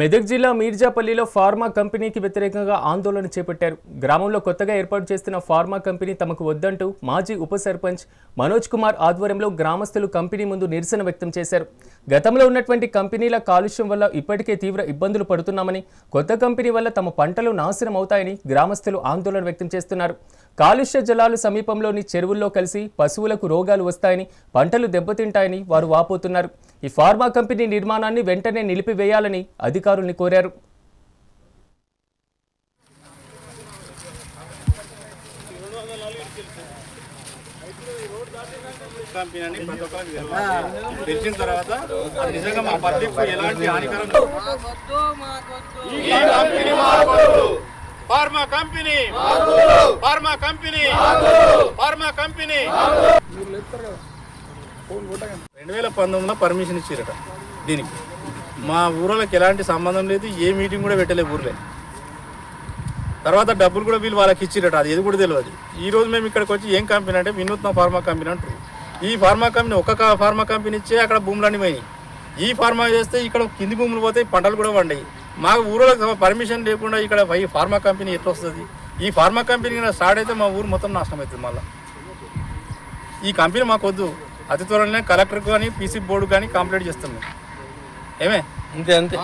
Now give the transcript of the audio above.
మెదక్ జిల్లా మీర్జాపల్లిలో ఫార్మా కంపెనీకి వ్యతిరేకంగా ఆందోళన చేపట్టారు. గ్రామంలో కొత్తగా ఏర్పాటు చేస్తున్న ఫార్మా కంపెనీ తమకు వద్దంటూ మాజీ ఉప సర్పంచ్ మనోజ్ కుమార్ ఆధ్వర్యంలో గ్రామస్తులు కంపెనీ ముందు నిరసన వ్యక్తం చేశారు. గతంలో ఉన్నటువంటి కంపెనీల కాలుష్యం వల్ల ఇప్పటికే తీవ్ర ఇబ్బందులు పడుతున్నామని కొత్త కంపెనీ వల్ల తమ పంటలు నాశనం అవుతాయని గ్రామస్తులు ఆందోళన వ్యక్తం చేస్తున్నారు. కాలుష్య జలాలు సమీపంలోని చెరువుల్లో కలిసి పశువులకు రోగాలు వస్తాయని పంటలు దెబ్బతింటాయని వారు వాపోతున్నారు. ఈ ఫార్మా కంపెనీ నిర్మాణాన్ని వెంటనే నిలిపివేయాలని అధికారుల్ని కోరారు. కంపెనీ ప్రతి ఒక్కరికి తెలిసిన తర్వాత నిజంగా మా పబ్లిక్ ఎలాంటి హానికరం pharma company. Pharma company. Pharma company. రెండు వేల పంతొమ్మిదిలో పర్మిషన్ ఇచ్చారట దీనికి. మా ఊర్లోకి ఎలాంటి సంబంధం లేదు ఏ మీటింగ్ కూడా పెట్టలేదు ఊర్లే. తర్వాత డబ్బులు కూడా వీళ్ళు వాళ్ళకి ఇచ్చిరట అది ఏది కూడా తెలియదు ఈ రోజు మేము ఇక్కడికి వచ్చి ఏం కంపెనీ అంటే వినూత్న ఫార్మా కంపెనీ అంటారు. ఈ ఫార్మా కంపెనీ ఒక్క ఫార్మా కంపెనీ ఇచ్చే అక్కడ భూములన్నీ పోయినాయి. ఈ ఫార్మా చేస్తే ఇక్కడ కింది భూములు పోతాయి పంటలు కూడా పండాయి. మా ఊరిలో పర్మిషన్ లేకుండా ఇక్కడ ఈ ఫార్మా కంపెనీ ఎట్లా వస్తుంది ఈ ఫార్మా కంపెనీ స్టార్ట్ అయితే మా ఊరు మొత్తం నాశనం అవుతుంది మళ్ళీ. ఈ కంపెనీ మాకు వద్దు అతి త్వరలోనే కలెక్టర్ కానీ పీసీ బోర్డు కానీ కంప్లీట్ చేస్తాం మేము ఏమే? అంతే. అంతే